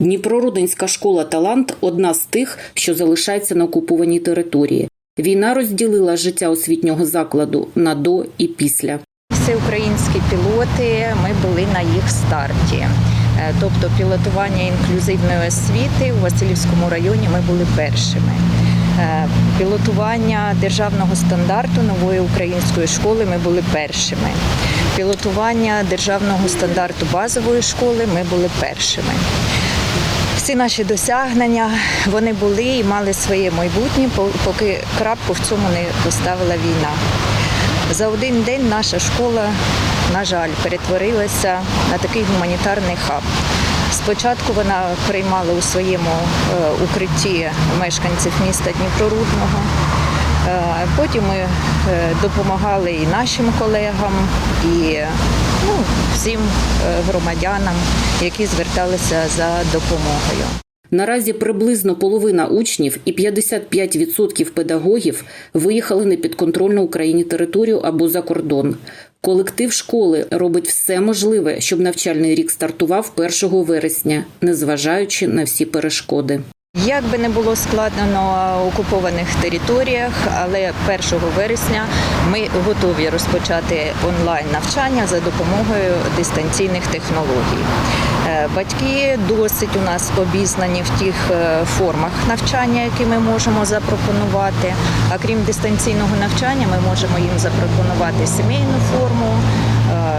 Дніпрорудинська школа Талант одна з тих, що залишається на окупованій території. Війна розділила життя освітнього закладу на до і після. Всі українські пілоти, ми були на їх старті. Е, Тобто пілотування інклюзивної освіти у Васильівському районі ми були першими. Е, Пілотування державного стандарту нової української школи ми були першими. Пілотування державного стандарту базової школи ми були першими. Всі наші досягнення вони були і мали своє майбутнє, поки крапку в цьому не поставила війна. За один день наша школа, на жаль, перетворилася на такий гуманітарний хаб. Спочатку вона приймала у своєму е, укритті мешканців міста Дніпрорудного. Е, Потім ми е, допомагали і нашим колегам, і всім е, громадянам, які зверталися за допомогою. Наразі приблизно половина учнів і 55% педагогів виїхали на підконтрольну Україні територію або за кордон. Колектив школи робить все можливе, щоб навчальний рік стартував 1 вересня, незважаючи на всі перешкоди. Як би не було складно на окупованих територіях, але 1 вересня ми готові розпочати онлайн навчання за допомогою дистанційних технологій. Е, Батьки досить у нас обізнані в тих е, формах навчання, які ми можемо запропонувати. А крім дистанційного навчання, ми можемо їм запропонувати сімейну форму,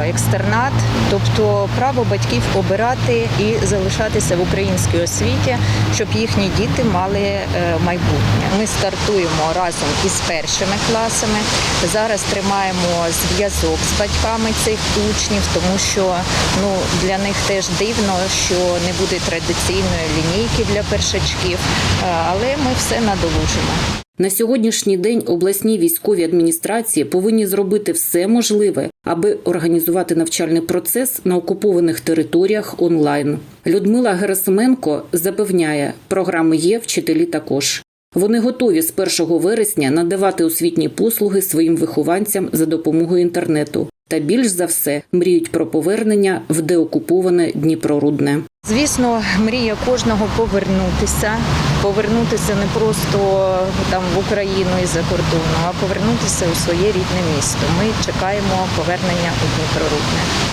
екстернат, тобто право батьків обирати і залишатися в українській освіті, щоб їхні діти мали е, майбутнє. Ми стартуємо разом із першими класами. Зараз тримаємо зв'язок з батьками цих учнів, тому що ну для них теж дивно, що не буде традиційної лінійки для першачків, Е, але ми все надолужимо. На сьогоднішній день обласні військові адміністрації повинні зробити все можливе, аби організувати навчальний процес на окупованих територіях онлайн. Людмила Герасименко запевняє, програми є, вчителі також. Вони готові з 1 вересня надавати освітні послуги своїм вихованцям за допомогою інтернету. Та більш за все мріють про повернення в деокуповане Дніпрорудне. Звісно, мрія кожного повернутися, повернутися не просто там в Україну і за кордону, а повернутися у своє рідне місто. Ми чекаємо повернення у Дніпрорудне.